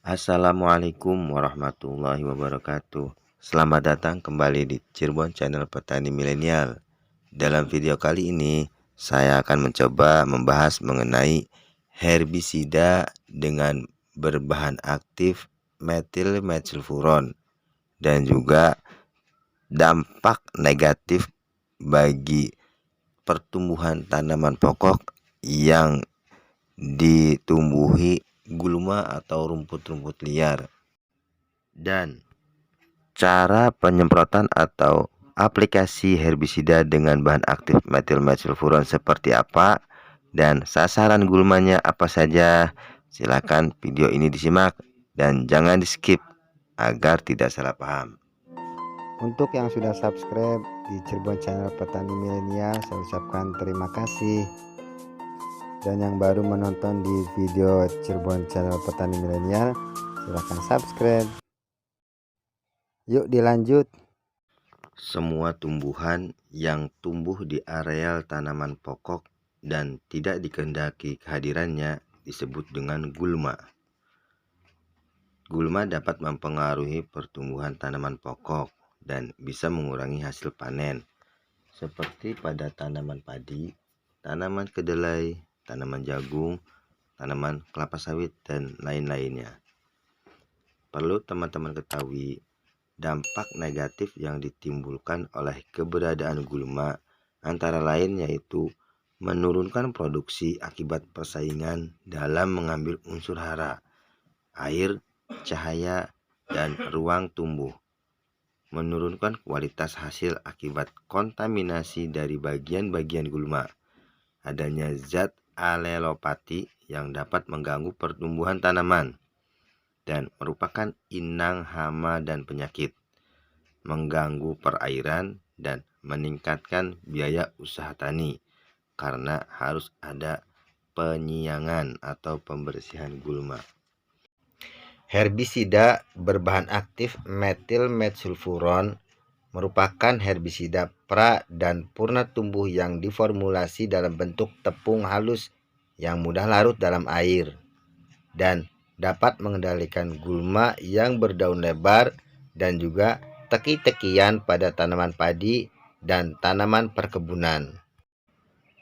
Assalamualaikum warahmatullahi wabarakatuh. Selamat datang kembali di Cirebon Channel Petani Milenial. Dalam video kali ini saya akan mencoba membahas mengenai herbisida dengan berbahan aktif metil metilfuron dan juga dampak negatif bagi pertumbuhan tanaman pokok yang ditumbuhi gulma atau rumput-rumput liar. Dan cara penyemprotan atau aplikasi herbisida dengan bahan aktif metilmetilfuron seperti apa dan sasaran gulmanya apa saja. Silakan video ini disimak dan jangan di-skip agar tidak salah paham. Untuk yang sudah subscribe di Cirebon Channel Petani Milenial, saya ucapkan terima kasih dan yang baru menonton di video Cirebon channel petani milenial silahkan subscribe. Yuk dilanjut. Semua tumbuhan yang tumbuh di areal tanaman pokok dan tidak dikehendaki kehadirannya disebut dengan gulma. Gulma dapat mempengaruhi pertumbuhan tanaman pokok dan bisa mengurangi hasil panen. Seperti pada tanaman padi, tanaman kedelai, tanaman jagung, tanaman kelapa sawit, dan lain-lainnya. Perlu teman-teman ketahui dampak negatif yang ditimbulkan oleh keberadaan gulma antara lain yaitu menurunkan produksi akibat persaingan dalam mengambil unsur hara, air, cahaya, dan ruang tumbuh. Menurunkan kualitas hasil akibat kontaminasi dari bagian-bagian gulma. Adanya zat alelopati yang dapat mengganggu pertumbuhan tanaman dan merupakan inang hama dan penyakit, mengganggu perairan dan meningkatkan biaya usaha tani karena harus ada penyiangan atau pembersihan gulma. Herbisida berbahan aktif metil metsulfuron merupakan herbisida pra dan purna tumbuh yang diformulasi dalam bentuk tepung halus yang mudah larut dalam air dan dapat mengendalikan gulma yang berdaun lebar dan juga teki-tekian pada tanaman padi dan tanaman perkebunan.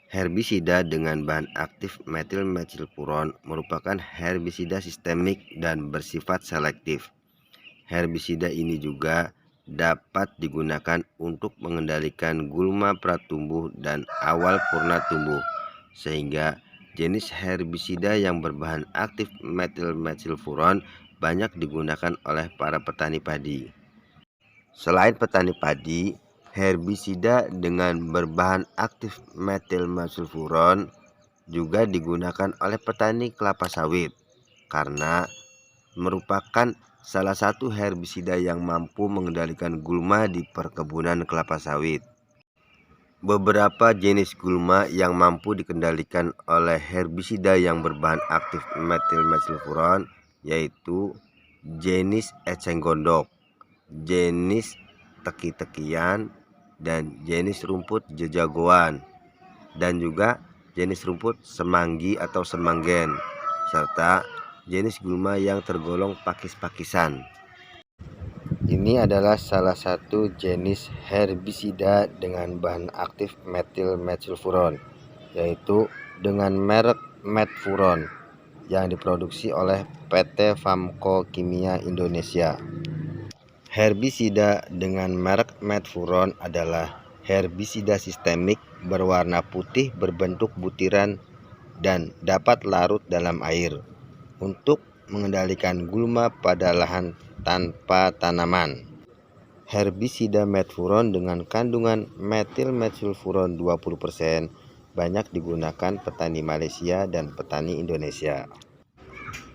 Herbisida dengan bahan aktif metil metilpuron merupakan herbisida sistemik dan bersifat selektif. Herbisida ini juga dapat digunakan untuk mengendalikan gulma pratumbuh dan awal purna tumbuh, sehingga jenis herbisida yang berbahan aktif metilmetilfuron banyak digunakan oleh para petani padi. Selain petani padi, herbisida dengan berbahan aktif metilmetilfuron juga digunakan oleh petani kelapa sawit karena merupakan salah satu herbisida yang mampu mengendalikan gulma di perkebunan kelapa sawit. Beberapa jenis gulma yang mampu dikendalikan oleh herbisida yang berbahan aktif metilmetilfuron yaitu jenis eceng gondok, jenis teki-tekian, dan jenis rumput jejagoan, dan juga jenis rumput semanggi atau semanggen, serta jenis gulma yang tergolong pakis-pakisan. Ini adalah salah satu jenis herbisida dengan bahan aktif metil metilfuron, yaitu dengan merek Metfuron yang diproduksi oleh PT Famko Kimia Indonesia. Herbisida dengan merek Metfuron adalah herbisida sistemik berwarna putih berbentuk butiran dan dapat larut dalam air untuk mengendalikan gulma pada lahan tanpa tanaman. Herbisida metfuron dengan kandungan metil metilfuron 20% banyak digunakan petani Malaysia dan petani Indonesia.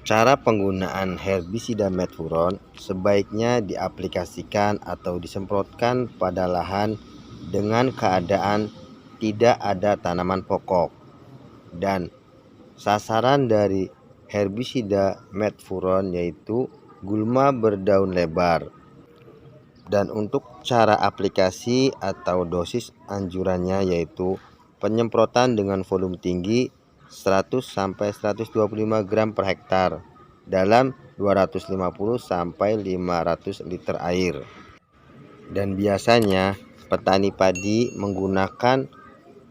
Cara penggunaan herbisida metfuron sebaiknya diaplikasikan atau disemprotkan pada lahan dengan keadaan tidak ada tanaman pokok dan sasaran dari herbisida metfuron yaitu gulma berdaun lebar. Dan untuk cara aplikasi atau dosis anjurannya yaitu penyemprotan dengan volume tinggi 100 sampai 125 gram per hektar dalam 250 sampai 500 liter air. Dan biasanya petani padi menggunakan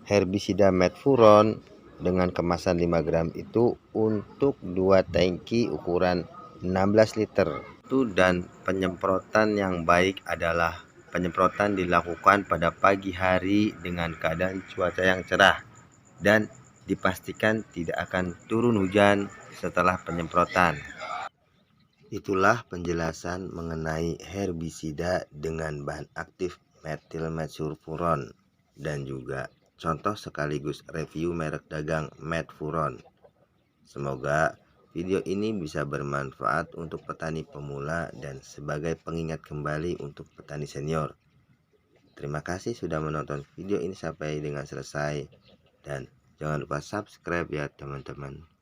herbisida metfuron dengan kemasan 5 gram itu untuk dua tangki ukuran 16 liter. Itu dan penyemprotan yang baik adalah penyemprotan dilakukan pada pagi hari dengan keadaan cuaca yang cerah dan dipastikan tidak akan turun hujan setelah penyemprotan. Itulah penjelasan mengenai herbisida dengan bahan aktif metilmetsulfuron dan juga contoh sekaligus review merek dagang Metfuron. Semoga video ini bisa bermanfaat untuk petani pemula dan sebagai pengingat kembali untuk petani senior. Terima kasih sudah menonton video ini sampai dengan selesai dan Jangan lupa subscribe ya teman-teman.